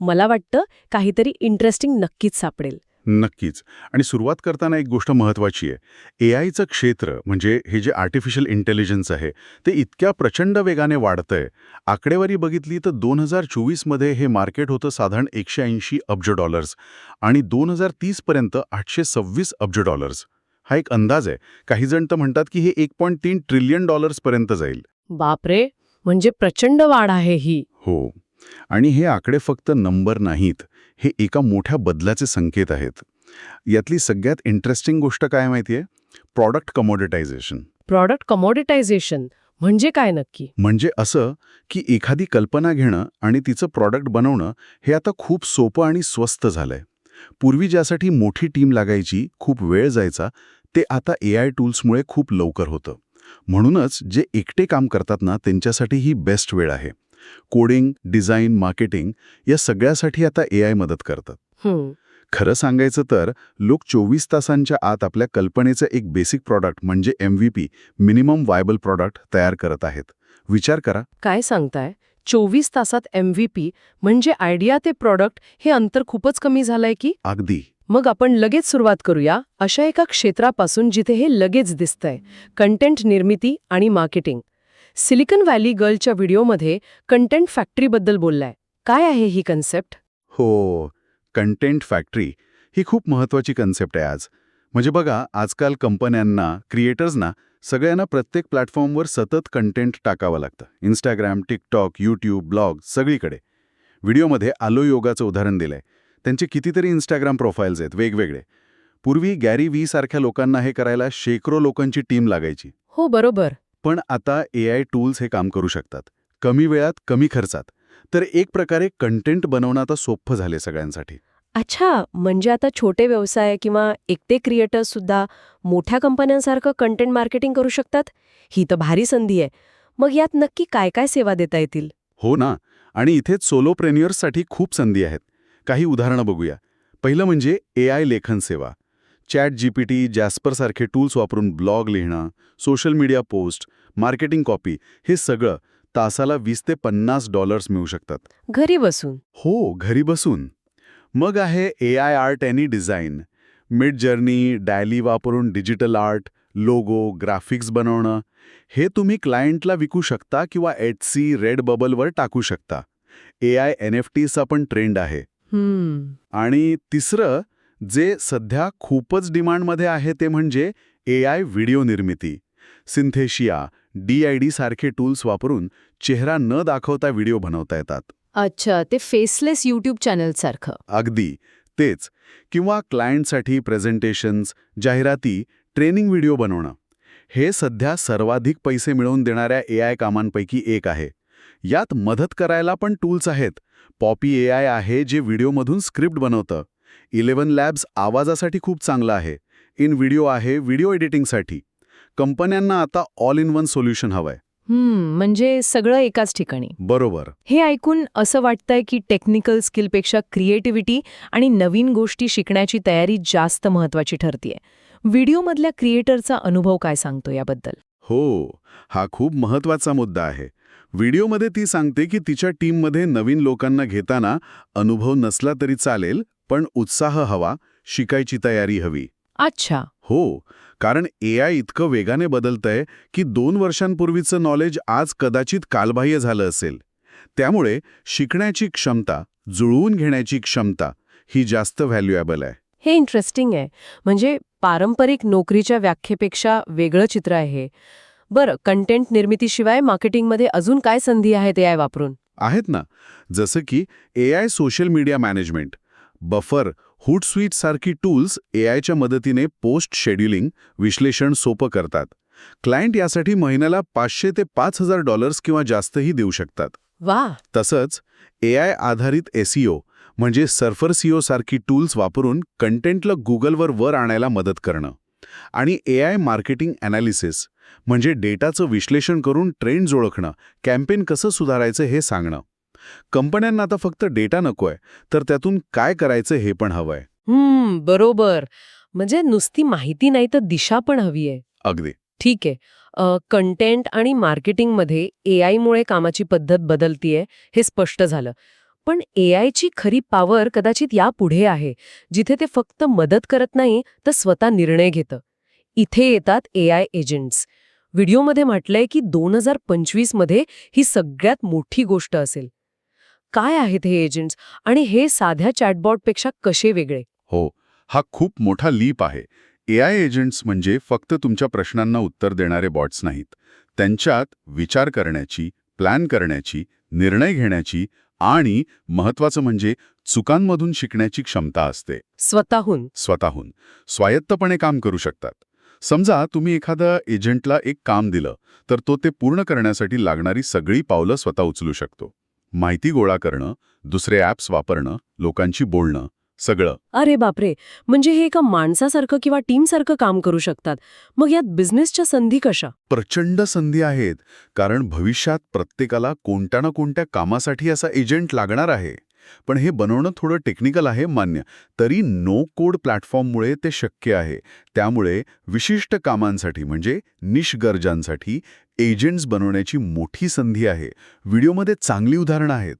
मला वाटतं काहीतरी इंटरेस्टिंग नक्कीच सापडेल. नक्कीच. आणि सुरुवात करताना एक गोष्ट महत्वाची आहे. ए आयचं क्षेत्र म्हणजे हे जे आर्टिफिशियल इंटेलिजन्स आहे ते इतक्या प्रचंड वेगाने वाढतंय. आकडेवारी बघितली तर दोन हजार चोवीसमध्ये हे मार्केट होतं साधारण एकशे ऐंशी अब्ज डॉलर्स आणि दोन हजार तीसपर्यंत आठशे सव्वीस अब्ज डॉलर्स हा एक अंदाज आहे. काही जण तर म्हणतात की हे एक पॉईंट तीन ट्रिलियन डॉलर्सपर्यंत जाईल. बापरे! म्हणजे प्रचंड वाढ आहे ही. हो. आणि हे आकडे फक्त नंबर नाहीत हे एका मोठ्या बदलाचे संकेत आहेत. यातली सगळ्यात इंटरेस्टिंग गोष्ट काय माहितीये? प्रॉडक्ट कमोडिटायझेशन प्रॉडक्ट कमोडिटायझेशन म्हणजे काय नक्की? म्हणजे असं की एखादी कल्पना घेणं आणि तिचं प्रॉडक्ट बनवणं हे आता खूप सोपं आणि स्वस्त झालंय. पूर्वी ज्यासाठी मोठी टीम लागायची खूप वेळ जायचा ते आता ए आय टूल्समुळे खूप लवकर होतं. म्हणूनच जे एकटे काम करतात ना त्यांच्यासाठी ही बेस्ट वेळ आहे. कोडिंग डिझाईन मार्केटिंग या सगळ्यासाठी आता ए आय मदत करतात. हं, खरं सांगायचं तर लोक चोवीस तासांच्या आत आपल्या कल्पनेचं एक बेसिक प्रॉडक्ट म्हणजे एम मिनिमम वायबल प्रॉडक्ट तयार करत आहेत. विचार करा. काय सांगताय? चोवीस तासात एम म्हणजे आयडिया ते प्रॉडक्ट हे अंतर खूपच कमी झालंय की? अगदी. मग आपण लगेच सुरुवात करूया अशा एका क्षेत्रापासून जिथे हे लगेच दिसतंय. कंटेंट निर्मिती आणि मार्केटिंग सिलिकन व्हॅली गर्लच्या व्हिडिओमध्ये कंटेंट फॅक्टरीबद्दल बोललाय. काय आहे ही कन्सेप्ट? हो कंटेंट फॅक्टरी ही खूप महत्वाची कन्सेप्ट आहे आज. म्हणजे बघा आजकाल कंपन्यांना क्रिएटर्सना सगळ्यांना प्रत्येक प्लॅटफॉर्मवर सतत कंटेंट टाकावं लागतं. इंस्टाग्राम टिकटॉक यूट्यूब ब्लॉग सगळीकडे. व्हिडिओमध्ये आलो योगाचं उदाहरण दिलंय. त्यांचे कितीतरी इंस्टाग्राम प्रोफाईल्स आहेत वेगवेगळे. पूर्वी गॅरी व्ही सारख्या लोकांना हे करायला शेकडो लोकांची टीम लागायची. हो बरोबर. पण आता ए आय टूल्स हे काम करू शकतात. कमी वेळात कमी खर्चात. तर एक प्रकारे कंटेंट बनवणं आता सोपं झाले सगळ्यांसाठी. अच्छा म्हणजे आता छोटे व्यवसाय किंवा एकटे क्रिएटर्स सुद्धा मोठ्या कंपन्यांसारखं कंटेंट मार्केटिंग करू शकतात? ही तर भारी संधी आहे. मग यात नक्की काय काय सेवा देता येतील? हो ना. आणि इथेच सोलोप्रेन्युअर्ससाठी खूप संधी आहेत. काही उदाहरणं बघूया. पहिलं म्हणजे ए आय लेखन सेवा. चॅट जीपीटी जॅस्परसारखे टूल्स वापरून ब्लॉग लिहिणं social media post marketing copy हे सगळं तासाला वीस ते पन्नास डॉलर्स मिळू शकतात. घरी बसून? हो घरी बसून. मग आहे A I art any design Midjourney daily वापरून डिजिटल आर्ट लोगो ग्राफिक्स बनवणं. हे तुम्ही क्लायंटला विकू शकता किंवा एच सी रेड बबलवर टाकू शकता. ए आय एन एफ टीचा पण ट्रेंड आहे. आणि तिसरं जे सध्या खूपच डिमांडमध्ये आहे ते म्हणजे ए आय व्हिडिओ निर्मिती. सिंथेशिया डी आय डी सारखे टूल्स वापरून चेहरा न दाखवता व्हिडिओ बनवता येतात. अच्छा ते फेसलेस यूट्यूब चॅनल सारखं. अगदी. तेच. किंवा क्लायंटसाठी प्रेझेंटेशन्स जाहिराती ट्रेनिंग व्हिडिओ बनवणं. हे सध्या सर्वाधिक पैसे मिळवून देणाऱ्या ए आय कामांपैकी एक आहे. यात मदत करायला पण टूल्स आहेत. पॉपी ए आय आहे जे व्हिडिओमधून स्क्रिप्ट बनवतं. इलेव्हन लॅब्स आवाजासाठी खूप चांगलं आहे. इन व्हिडिओ आहे व्हिडिओ एडिटिंगसाठी. कंपन्यांना आता ऑल इन वन सोल्युशन हवंय. हम्म म्हणजे सगळं एकाच ठिकाणी. बरोबर. हे ऐकून असं वाटतंय की टेक्निकल स्किलपेक्षा क्रिएटिव्हिटी आणि नवीन गोष्टी शिकण्याची तयारी जास्त महत्वाची ठरतीये. व्हिडिओमधल्या क्रिएटरचा अनुभव काय सांगतो याबद्दल? हो हा खूप महत्त्वाचा मुद्दा आहे. व्हिडिओमध्ये ती सांगते की तिच्या टीममध्ये नवीन लोकांना घेताना अनुभव नसला तरी चालेल पण उत्साह हवा शिकायची तयारी हवी. अच्छा. हो कारण ए आय इतकं वेगाने बदलतंय की दोन वर्षांपूर्वीचं नॉलेज आज कदाचित कालबाह्य झालं असेल. त्यामुळे शिकण्याची क्षमता जुळवून घेण्याची क्षमता ही जास्त व्हॅल्युएबल आहे. हे इंटरेस्टिंग आहे. म्हणजे पारंपरिक नोकरीच्या व्याख्येपेक्षा वेगळं चित्र आहे. बरं कंटेंट निर्मितीशिवाय मार्केटिंगमध्ये अजून काय संधी आहेत ए आय वापरून? आहेत ना. जसं की A I social media management Buffer Hootsuite सारखी टूल्स ए आयच्या मदतीने पोस्ट शेड्युलिंग विश्लेषण सोपं करतात. क्लायंट यासाठी महिन्याला पाचशे ते पाच हजार डॉलर्स किंवा जास्तही देऊ शकतात. वा तसंच ए आय आधारित एसईओ म्हणजे सर्फर सीओ सारखी टूल्स वापरून कंटेंटला गुगलवर वर आणायला मदत करणं. आणि ए आय मार्केटिंग ॲनालिसिस म्हणजे डेटाचं विश्लेषण करून ट्रेंड्स ओळखणं कॅम्पेन कसं सुधारायचं हे सांगणं. कंपन्यांना आता फक्त डेटा नकोय तर त्यातून काय करायचं हे पण हवंय. हम्म बरोबर. म्हणजे नुसती माहिती नाही तर दिशा पण हवी आहे. अगदी. ठीक आहे. कंटेंट आणि मार्केटिंगमध्ये ए आयमुळे कामाची पद्धत बदलतीये हे स्पष्ट झालं. पण ए आयची खरी पॉवर कदाचित या पुढे आहे जिथे ते फक्त मदत करत नाही तर स्वतः निर्णय घेतं. इथे येतात ए आय एजंट्स व्हिडिओमध्ये म्हटलंय की दोन हजार पंचवीसमध्ये ही सगळ्यात मोठी गोष्ट असेल. काय आहेत हे एजंट्स आणि हे साध्या चॅटबॉटपेक्षा कसे वेगळे? हो हा खूप मोठा लीप आहे. ए आय एजंट्स म्हणजे फक्त तुमच्या प्रश्नांना उत्तर देणारे बॉट्स नाहीत. त्यांच्यात विचार करण्याची प्लॅन करण्याची निर्णय घेण्याची आणि महत्वाचं म्हणजे चुकांमधून शिकण्याची क्षमता असते. स्वतःहून? स्वतःहून. स्वायत्तपणे काम करू शकतात. समजा तुम्ही एखाद्या एजंटला एक काम दिलं तर तो ते पूर्ण करण्यासाठी लागणारी सगळी पावलं स्वतः उचलू शकतो. माहिती गोळा करणं दुसरे ॲप्स वापरणं लोकांशी बोलणं सगळं. अरे बापरे! म्हणजे हे एका माणसासारखं किंवा टीमसारखं काम करू शकतात. मग यात बिझनेसच्या संधी कशा? प्रचंड संधी आहेत कारण भविष्यात प्रत्येकाला कोणत्या ना कोणत्या कामासाठी असा एजंट लागणार आहे. पण हे बनवणं थोडं टेक्निकल आहे मान्य. तरी नो कोड प्लॅटफॉर्ममुळे ते शक्य आहे. त्यामुळे विशिष्ट कामांसाठी म्हणजे निश गरजांसाठी एजंट्स बनवण्याची मोठी संधी आहे. व्हिडिओमध्ये चांगली उदाहरणं आहेत.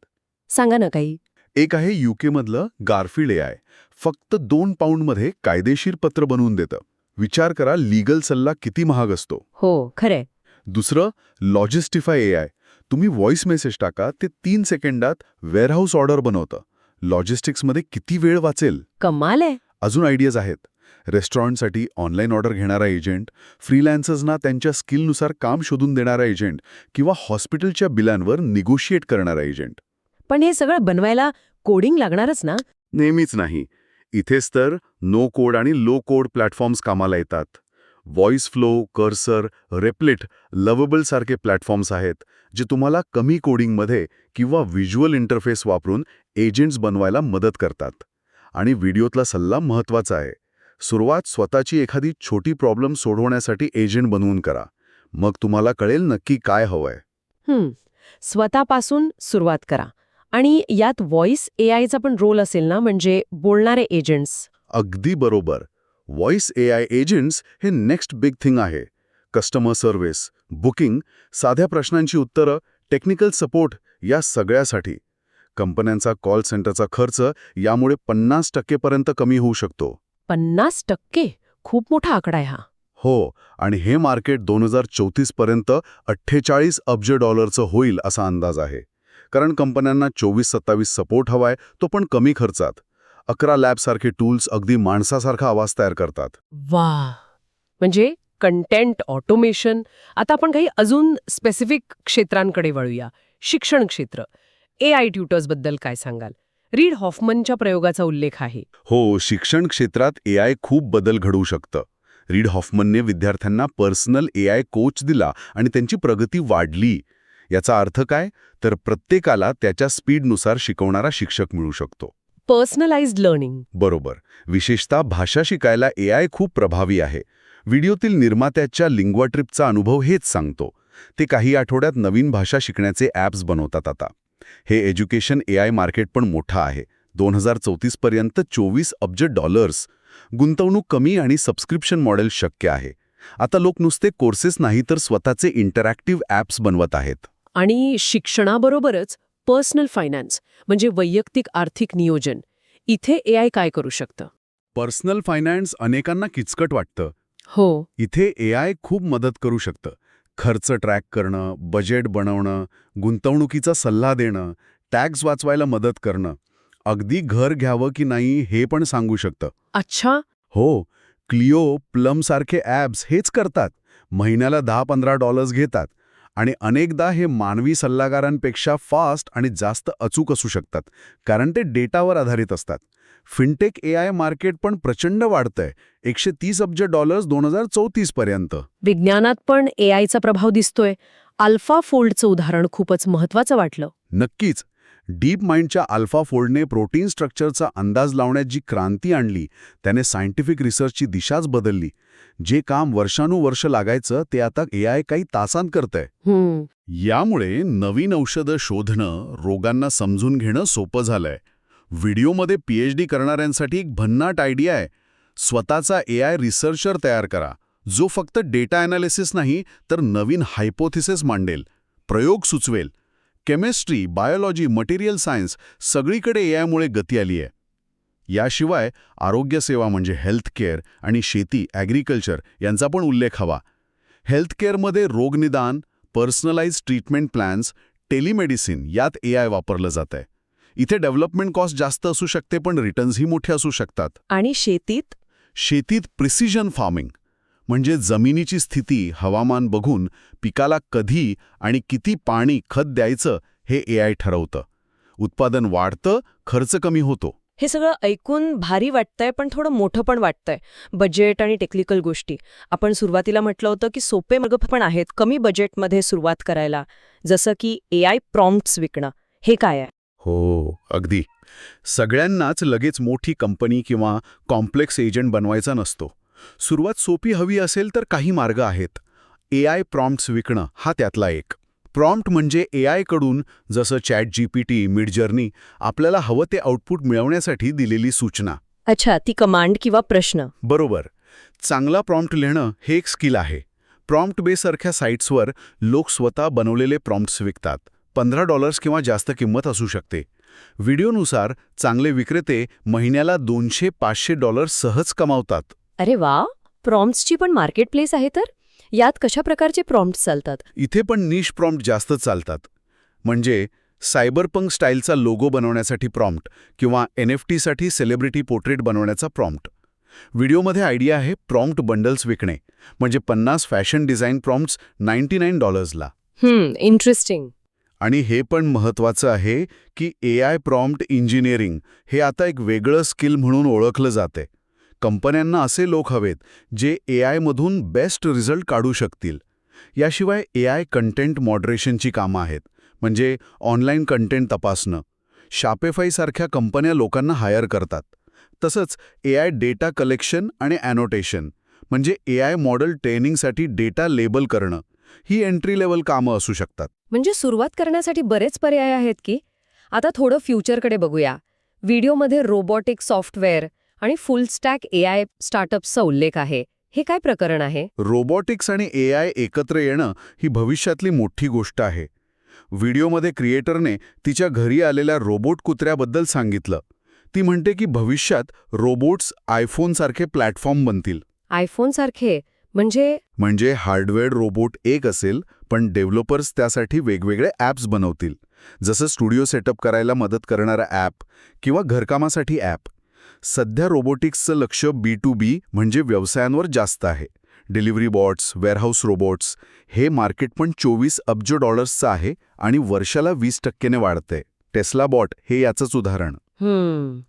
सांगा ना काही. एक आहे यूकेमधलं गारफिल्ड ए आय फक्त दोन पाऊंडमध्ये कायदेशीर पत्र बनवून देतं. विचार करा लीगल सल्ला किती महाग असतो. हो खरंय. दुसरं लॉजिस्टिफाय ए आय तुम्ही व्हॉइस मेसेज टाका ते तीन सेकंदात वेअरहाऊस ऑर्डर बनवतं. लॉजिस्टिक्समध्ये किती वेळ वाचेल? कमाल आहे. अजून आयडियाज आहेत. रेस्टॉरंटसाठी ऑनलाईन ऑर्डर घेणारा एजंट फ्रीलॅन्सर्सना त्यांच्या स्किलनुसार काम शोधून देणारा एजंट किंवा हॉस्पिटलच्या बिलांवर निगोशिएट करणारा एजंट पण हे सगळं बनवायला कोडिंग लागणारच ना? नेहमीच नाही. इथेच तर नो कोड आणि लो कोड प्लॅटफॉर्म्स कामाला येतात. Voiceflow Cursor Replit Lovable सारखे प्लॅटफॉर्म्स आहेत जे तुम्हाला कमी कोडिंगमध्ये किंवा व्हिज्युअल इंटरफेस वापरून एजंट्स बनवायला मदत करतात. आणि व्हिडिओतला सल्ला महत्त्वाचा आहे. सुरुवात स्वतःची एखादी छोटी प्रॉब्लेम सोडवण्यासाठी एजंट बनवून करा. मग तुम्हाला कळेल नक्की काय हवंय. हं. स्वतःपासून सुरुवात करा. आणि यात व्हॉइस ए आयचा पण रोल असेल ना म्हणजे बोलणारे एजंट्स. अगदी बरोबर. व्हॉइस ए आय एजंट्स हे नेक्स्ट बिग थिंग आहे. कस्टमर सर्व्हिस बुकिंग साध्या प्रश्नांची उत्तरं टेक्निकल सपोर्ट या सगळ्यासाठी. कंपन्यांचा कॉल सेंटरचा खर्च यामुळे पन्नास टक्केपर्यंत कमी होऊ शकतो. पन्नास टक्के? खूप मोठा आकडा आहे हा. हो आणि हे मार्केट दोन हजार चौतीस पर्यंत अठ्ठेचाळीस अब्ज डॉलरचं होईल असा अंदाज आहे. कारण कंपन्यांना चोवीस सत्तावीस सपोर्ट हवाय तो पण कमी खर्चात. अकरा लॅबसारखे टूल्स अगदी माणसासारखा आवाज तयार करतात. वा. म्हणजे कंटेंट ऑटोमेशन. आता आपण काही अजून स्पेसिफिक क्षेत्रांकडे वळूया. शिक्षण क्षेत्र. ए आय ट्युटर्सबद्दल काय सांगाल? रीड हॉफमनच्या प्रयोगाचा उल्लेख आहे. हो शिक्षण क्षेत्रात ए आय खूप बदल घडवू शकतं. रीड हॉफमनने विद्यार्थ्यांना पर्सनल ए आय कोच दिला आणि त्यांची प्रगती वाढली. याचा अर्थ काय? तर प्रत्येकाला त्याच्या स्पीडनुसार शिकवणारा शिक्षक मिळू शकतो. पर्सनलाइज्ड लर्निंग बरोबर. विशेषतः भाषा शिकायला ए आय खूप प्रभावी आहे. व्हिडिओतील निर्मात्याच्या लिंग्वा ट्रिपचा अनुभव हेच सांगतो. ते काही आठवड्यात नवीन भाषा शिकण्याचे ॲप्स बनवतात आता. हे एज्युकेशन ए आय मार्केट पण मोठं आहे. दोन हजार चौतीसपर्यंत चोवीस अब्ज डॉलर्स गुंतवणूक कमी आणि सबस्क्रिप्शन मॉडेल शक्य आहे. आता लोक नुसते कोर्सेस नाही तर स्वतःचे इंटरॅक्टिव्ह ॲप्स बनवत आहेत. आणि शिक्षणाबरोबरच पर्सनल फायनान्स म्हणजे वैयक्तिक आर्थिक नियोजन. इथे ए आय काय करू शकतं? पर्सनल फायनान्स अनेकांना किचकट वाटतं. हो. इथे ए आय खूप मदत करू शकतं. खर्च ट्रॅक करणं बजेट बनवणं गुंतवणुकीचा सल्ला देणं टॅक्स वाचवायला मदत करणं. अगदी घर घ्यावं की नाही हे पण सांगू शकतं. अच्छा. हो क्लिओ प्लमसारखे ॲप्स हेच करतात. महिन्याला दहा पंधरा डॉलर्स घेतात. आणि अनेकदा हे मानवी सल्लागारांपेक्षा फास्ट आणि जास्त अचूक असू शकतात कारण ते डेटावर आधारित असतात. फिनटेक ए आय मार्केट पण प्रचंड वाढतंय. एकशे तीस अब्ज डॉलर्स दोन हजार चौतीस पर्यंत. विज्ञानात पण ए आयचा प्रभाव दिसतोय. अल्फा फोल्डचं उदाहरण खूपच महत्वाचं वाटलं. नक्कीच. डीप माइंडच्या अल्फा फोल्डने प्रोटीन स्ट्रक्चरचा अंदाज लावण्यात जी क्रांती आणली त्याने सायंटिफिक रिसर्चची दिशाच बदलली. जे काम वर्षानुवर्ष लागायचं ते आता ए आय काही तासांत करतंय. यामुळे नवीन औषधं शोधणं रोगांना समजून घेणं सोपं झालंय. व्हिडिओमध्ये पीएचडी करणाऱ्यांसाठी एक भन्नाट आयडिया आहे. स्वतःचा ए आय रिसर्चर तयार करा. जो फक्त डेटा ॲनालिसिस नाही तर नवीन हायपोथिसिस मांडेल. प्रयोग सुचवेल. केमिस्ट्री बायोलॉजी मटेरियल सायन्स सगळीकडे ए आयमुळे गती आली आहे याशिवाय आरोग्यसेवा म्हणजे हेल्थ केअर आणि शेती ॲग्रिकल्चर यांचा पण उल्लेख हवा. हेल्थ केअरमध्ये रोगनिदान पर्सनलाइज ट्रीटमेंट प्लॅन्स टेलिमेडिसिन यात ए आय वापरलं जात आहे इथे डेव्हलपमेंट कॉस्ट जास्त असू शकते पण रिटर्न्सही मोठे असू शकतात. आणि शेतीत? शेतीत प्रिसिजन फार्मिंग. म्हणजे जमिनीची स्थिती हवामान बघून पिकाला कधी आणि किती पाणी खत द्यायचं हे ए आय ठरवतं. उत्पादन वाढतं खर्च कमी होतो. हे सगळं ऐकून भारी वाटतंय पण थोडं मोठं पण वाटतंय. बजेट आणि टेक्निकल गोष्टी. आपण सुरुवातीला म्हटलं होतं की सोपे मार्ग पण आहेत कमी बजेटमध्ये सुरुवात करायला. जसं की ए आय प्रॉम्प्ट्स विकणं. हे काय आहे? हो अगदी. सगळ्यांनाच लगेच मोठी कंपनी किंवा कॉम्प्लेक्स एजंट बनवायचा नसतो. सुरुवात सोपी हवी असेल तर काही मार्ग आहेत. ए आय प्रॉम्प्ट्स विकणं हा त्यातला एक. प्रॉम्प्ट म्हणजे ए आयकडून जसं चॅट जीपीटी मिडजर्नी आपल्याला हवं ते आउटपुट मिळवण्यासाठी दिलेली सूचना. अच्छा ती कमांड किंवा प्रश्न. बरोबर. चांगला प्रॉम्प्ट लिहिणं हे एक स्किल आहे. प्रॉम्प्ट बेसारख्या साईट्सवर लोक स्वतः बनवलेले प्रॉम्प्ट्स विकतात. पंधरा डॉलर्स किंवा जास्त किंमत असू शकते. व्हिडिओनुसार चांगले विक्रेते महिन्याला दोनशे पाचशे डॉलर्स सहज कमावतात. अरे वा प्रॉम्प्ट्सची पण मार्केट प्लेस आहे तर? यात कशा प्रकारचे प्रॉम्प्ट्स चालतात? इथे पण निश प्रॉम्प्ट जास्त चालतात. म्हणजे सायबरपंक स्टाईलचा लोगो बनवण्यासाठी प्रॉम्प्ट किंवा एन एफ टीसाठी सेलिब्रिटी पोर्ट्रेट बनवण्याचा प्रॉम्प्ट. व्हिडिओमध्ये आयडिया आहे प्रॉम्प्ट बंडल्स विकणे. म्हणजे पन्नास fashion design prompts ninety nine डॉलर्सला. Interesting आणि हे पण महत्त्वाचं आहे की ए आय प्रॉम्प्ट इंजिनिअरिंग हे आता एक वेगळं स्किल म्हणून ओळखलं जाते. कंपन्यांना असे लोक हवेत जे ए आयमधून बेस्ट रिझल्ट काढू शकतील. याशिवाय ए आय कंटेंट मॉडरेशनची कामं आहेत म्हणजे ऑनलाईन कंटेंट तपासणं. शापेफाईसारख्या कंपन्या लोकांना हायर करतात. तसंच ए आय डेटा कलेक्शन आणि ॲनोटेशन म्हणजे ए आय मॉडेल ट्रेनिंगसाठी डेटा लेबल करणं ही एंट्री लेवल कामं असू शकतात. म्हणजे सुरुवात करण्यासाठी बरेच पर्याय आहेत की? आता थोडं फ्युचरकडे बघूया. व्हिडिओमध्ये रोबोटिक सॉफ्टवेअर आणि फुल स्टॅक ए आय स्टार्टअप्सचा उल्लेख आहे. हे काय प्रकरण आहे? रोबोटिक्स आणि ए आय एकत्र येणं ही भविष्यातली मोठी गोष्ट आहे. व्हिडिओमध्ये क्रिएटरने तिच्या घरी आलेल्या रोबोट कुत्र्याबद्दल सांगितलं. ती म्हणते की भविष्यात रोबोट्स आयफोनसारखे प्लॅटफॉर्म बनतील. आयफोनसारखे? म्हणजे? म्हणजे हार्डवेअर रोबोट एक असेल पण डेव्हलपर्स त्यासाठी वेगवेगळे ॲप्स बनवतील. जसं स्टुडिओ सेटअप करायला मदत करणारा ॲप किंवा घरकामासाठी ॲप. सध्या रोबोटिक्सचं लक्ष बी टू बी म्हणजे व्यवसायांवर जास्त आहे. डिलिव्हरी बॉट्स वेअरहाऊस रोबोट्स हे मार्केट पण चोवीस अब्ज डॉलर्सचं आहे आणि वर्षाला वीस टक्क्याने वाढतंय. टेस्ला बॉट हे याचंच उदाहरण.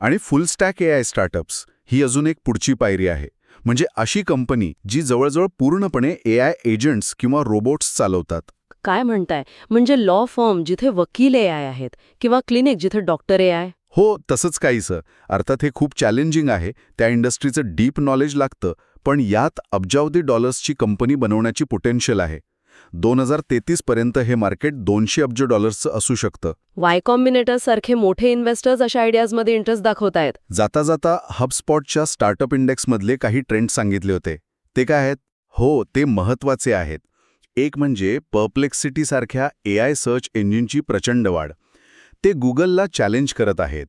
आणि full stack A I startups ही अजून एक पुढची पायरी आहे. म्हणजे अशी कंपनी जी जवळजवळ पूर्णपणे ए आय एजंट्स किंवा रोबोट्स चालवतात. काय म्हणताय? म्हणजे लॉ फर्म जिथे वकील ए आय आहेत किंवा क्लिनिक जिथे डॉक्टर ए आय? हो तसंच काहीसं. अर्थात हे खूप चॅलेंजिंग आहे. त्या इंडस्ट्रीचं डीप नॉलेज लागतं. पण यात अब्जावधी डॉलर्सची कंपनी बनवण्याची पोटेन्शियल आहे. दोन हजार तेहतीसपर्यंत हे मार्केट दोनशे अब्ज डॉलर्सचं असू शकतं. वाय कॉम्बिनेटर सारखे मोठे इन्व्हेस्टर्स अशा आयडियाजमध्ये इंटरेस्ट दाखवत आहेत. जाता जाता हबस्पॉटच्या स्टार्टअप इंडेक्समधले काही ट्रेंड सांगितले होते. ते काय आहेत? हो ते महत्त्वाचे आहेत. एक म्हणजे पर्प्लेक्सिटीसारख्या ए आय सर्च इंजिनची प्रचंड वाढ. ते गुगलला चॅलेंज करत आहेत.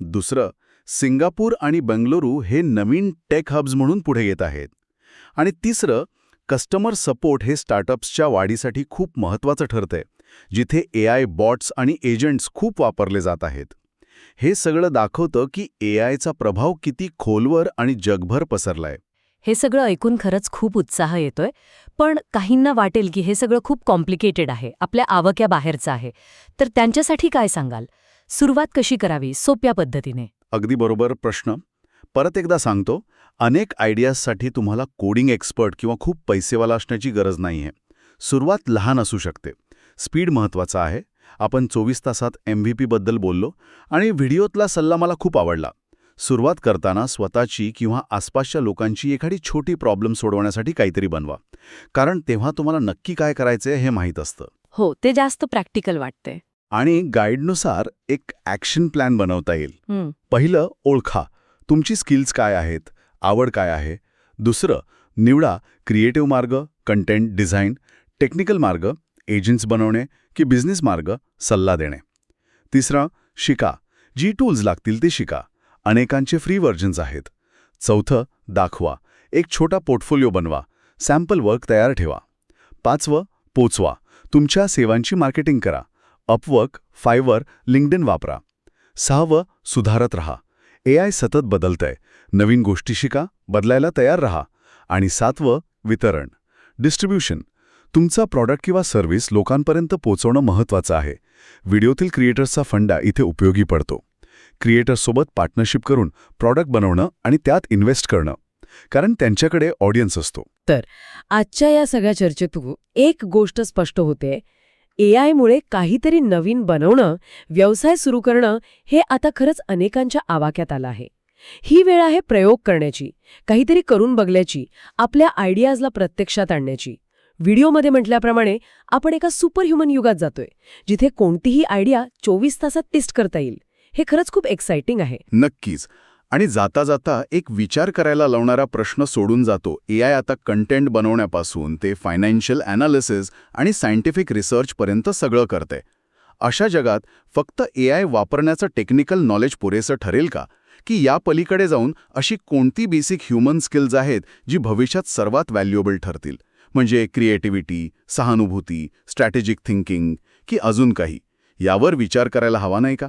दुसरं सिंगापूर आणि बंगलुरू हे नवीन टेक हब्स म्हणून पुढे येत आहेत. आणि तिसरं कस्टमर सपोर्ट हे स्टार्टअप्सच्या वाढीसाठी खूप महत्त्वाचं ठरतंय जिथे ए आय बॉट्स आणि एजंट्स खूप वापरले जात आहेत. हे सगळं दाखवतं की ए आयचा प्रभाव किती खोलवर आणि जगभर पसरलाय. हे सगळं ऐकून खरंच खूप उत्साह येतोय. पण काहींना वाटेल की हे सगळं खूप कॉम्प्लिकेटेड आहे आपल्या आवक्या बाहेरचं आहे. तर त्यांच्यासाठी काय सांगाल? सुरुवात कशी करावी? सोप्या पद्धतीने. अगदी बरोबर प्रश्न. परत एकदा सांगतो अनेक आयडियाजसाठी तुम्हाला कोडिंग एक्सपर्ट किंवा खूप पैसेवाला असण्याची गरज नाही आहे सुरुवात लहान असू शकते. स्पीड महत्त्वाचा आहे. आपण चोवीस तासात एम व्ही पीबद्दल बोललो आणि व्हिडिओतला सल्ला मला खूप आवडला. सुरुवात करताना स्वतःची किंवा आसपासच्या लोकांची एखादी छोटी प्रॉब्लेम सोडवण्यासाठी काहीतरी बनवा. कारण तेव्हा तुम्हाला नक्की काय करायचे हे माहीत असतं. हो ते जास्त प्रॅक्टिकल वाटते आणि गाईडनुसार एक ॲक्शन प्लॅन बनवता येईल. पहिलं ओळखा. तुमची स्किल्स काय आहेत? आवड काय आहे? दुसरं निवडा क्रिएटिव्ह मार्ग कंटेंट डिझाईन टेक्निकल मार्ग एजंट्स बनवणे की बिझनेस मार्ग सल्ला देणे. तिसरं शिका. जी टूल्स लागतील ते शिका. अनेकांचे फ्री व्हर्जन्स आहेत. चौथं दाखवा. एक छोटा पोर्टफोलिओ बनवा. सॅम्पल वर्क तयार ठेवा. पाचवं पोचवा. तुमच्या सेवांची मार्केटिंग करा. अपवर्क फायवर लिंक्डइन वापरा. सहावं सुधारत रहा. ए आय सतत बदलतंय. नवीन गोष्टी शिका बदलायला तयार रहा. आणि सातवं वितरण. डिस्ट्रीब्युशन तुमचा प्रॉडक्ट किंवा सर्व्हिस लोकांपर्यंत पोहोचवणं महत्त्वाचं आहे. व्हिडिओतील क्रिएटर्सचा फंडा इथे उपयोगी पडतो. क्रिएटर्ससोबत पार्टनरशिप करून प्रॉडक्ट बनवणं आणि त्यात इन्व्हेस्ट करणं. कारण त्यांच्याकडे ऑडियन्स असतो. तर आजच्या या सगळ्या चर्चेतून एक गोष्ट स्पष्ट होते. ए आयमुळे काहीतरी नवीन बनवणं व्यवसाय सुरू करणं हे आता खरंच अनेकांच्या आवाक्यात आलं आहे. ही वेळ आहे प्रयोग करण्याची काहीतरी करून बघल्याची आपल्या आयडियाजला प्रत्यक्षात आणण्याची. व्हिडिओमध्ये म्हटल्याप्रमाणे आपण एका सुपर ह्युमन युगात जातोय जिथे कोणतीही आयडिया चोवीस तासात टेस्ट करता येईल. हे खरंच खूप एक्साइटिंग आहे. नक्कीच. आणि जाता जाता एक विचार करायला लावणारा प्रश्न सोडून जातो. ए आय आता कंटेंट बनवण्यापासून ते फायनान्शियल ॲनालिसिस आणि सायंटिफिक रिसर्चपर्यंत सगळं करते अशा जगात फक्त ए आय वापरण्याचं टेक्निकल नॉलेज पुरेसं ठरेल का? की या पलीकडे जाऊन अशी कोणती बेसिक ह्युमन स्किल्स आहेत जी भविष्यात सर्वात व्हॅल्युएबल ठरतील? म्हणजे क्रिएटिव्हिटी सहानुभूती स्ट्रॅटेजिक थिंकिंग की अजून काही? यावर विचार करायला हवा नाही का?